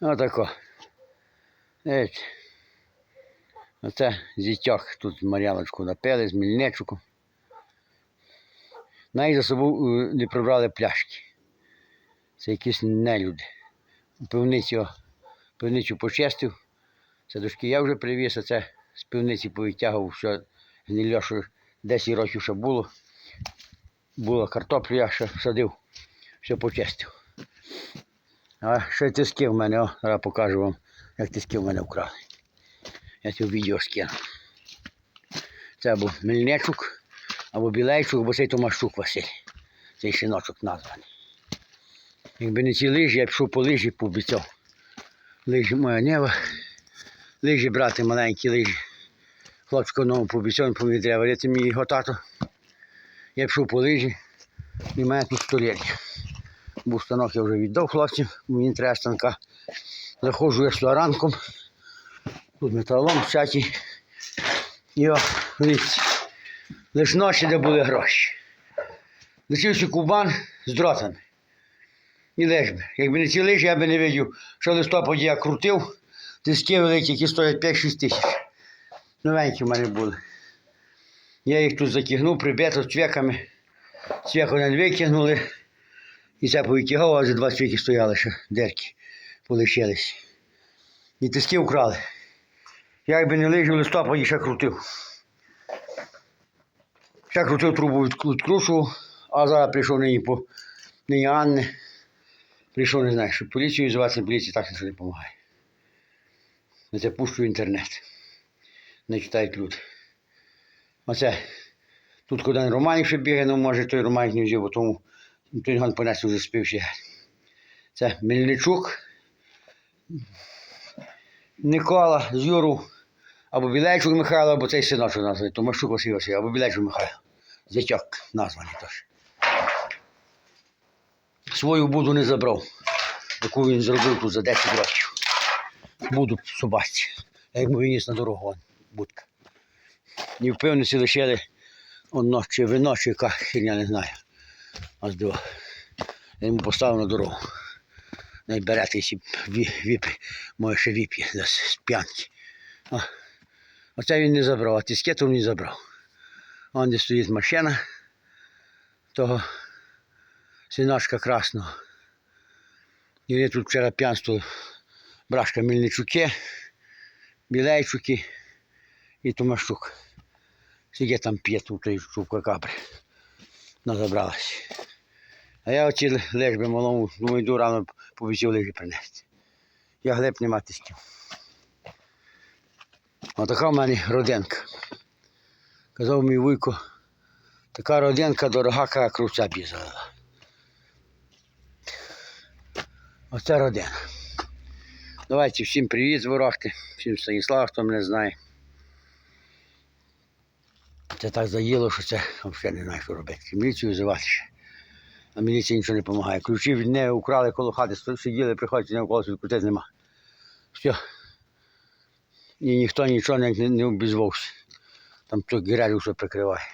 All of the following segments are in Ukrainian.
Отако. Дивіться. Оце зітьох тут Мар'яночку напили з мільничку. Навіть за собою е, не прибрали пляшки. Це якісь нелюди. Пивницю, пивницю почистив. Це дошки я вже привіз, а це з пивниці повитягував, що гнильо, що 10 років ще було. Була картоплю, я ще садив, все почистив. А ще тиски в мене, о, зараз покажу вам, як тиски в мене вкрали. Я це в відео скину. Це або Мельничук, або Білейчук, або цей Томашчук Василь. Цей шиночок названий. Якби не ці лижі, я пішов по лижі, пообіцяв. Лижі моя нева. Лижі брати маленькі лижі. Хлопчика одному пообіцяв, повинен треба варити мій його тато. Я пішов по лижі, і мене тут столярня. Був станок я вже віддав хлопцям, мені треба станка. Заходжу я сюди тут металом в чаті. І о, дивіться, лиш ночі, де були гроші. Лишився кубан з дротами. І лиш би. Якби не ці лижі, я би не видів, що листопаді я крутив, тиски великі, які стоять 5-6 тисяч. Новенькі в мене були. Я їх тут затягнув, прибито з цвяками. Цвяк один викинули. І це повитягав, а за 20 віків стояли ще дерки, полишились. І тиски вкрали. Я якби не лижив в листопаді, ще крутив. Ще крутив трубу від- відкручував, а зараз прийшов нині по нині Анни. Прийшов, не знаю, що поліцію звати, поліції так не допомагає. На це пущу інтернет. Не читають люди. Оце. Тут куди Романів ще бігає, ну може той Романів не взяв, бо тому той ган вже співши. Це Мельничук, Никола з Юру, або Білейчук Михайло, або цей синочок названий, Томашук Василь Василь, або Білейчук Михайло. Зятьок названий теж. Свою буду не забрав, яку він зробив тут за 10 років. Буду в собаці. Я йому виніс на дорогу, он, будка. І в пивниці лишили одно чи вино, чи яка херня, не знаю. Ось до. Я йому поставив на дорогу. Не берете, якщо ві- може ще віп'є з п'янки. Оце він не забрав, а тискету не забрав. Вон де стоїть машина того синочка красного. І вони тут вчора п'янство брашка Мельничуки, Білейчуки і Томашчук. Скільки там п'є тут шубка капри. Назабралась. А я оці лежби малому, думаю, йду рано побіців лежі принести. Я глеб нема тисків. Отака в мене родинка. Казав мій вуйко, така родинка дорога, яка круця бізала. Оце родина. Давайте всім привіт з Ворохти, всім Станіслава, хто мене знає. Це так заїло, що це взагалі не знаю, що робити. Міліцію визивати ще. А міліція нічого не допомагає. Ключі від неї украли коло хати, сиділи, приходять, не коло відкрутити нема. Все. І ніхто нічого не, не, не обізвався. Там той гірель все прикриває.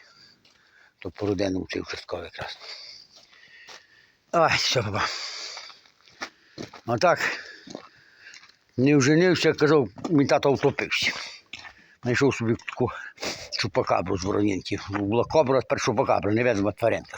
То по родинному цей участковий якраз. Ай, все, баба. Отак. Не вженився, казав, мій тато втопився. Знайшов собі таку чупакабру з воронінки. Була кобра, тепер чупакабра, невідома тваринка.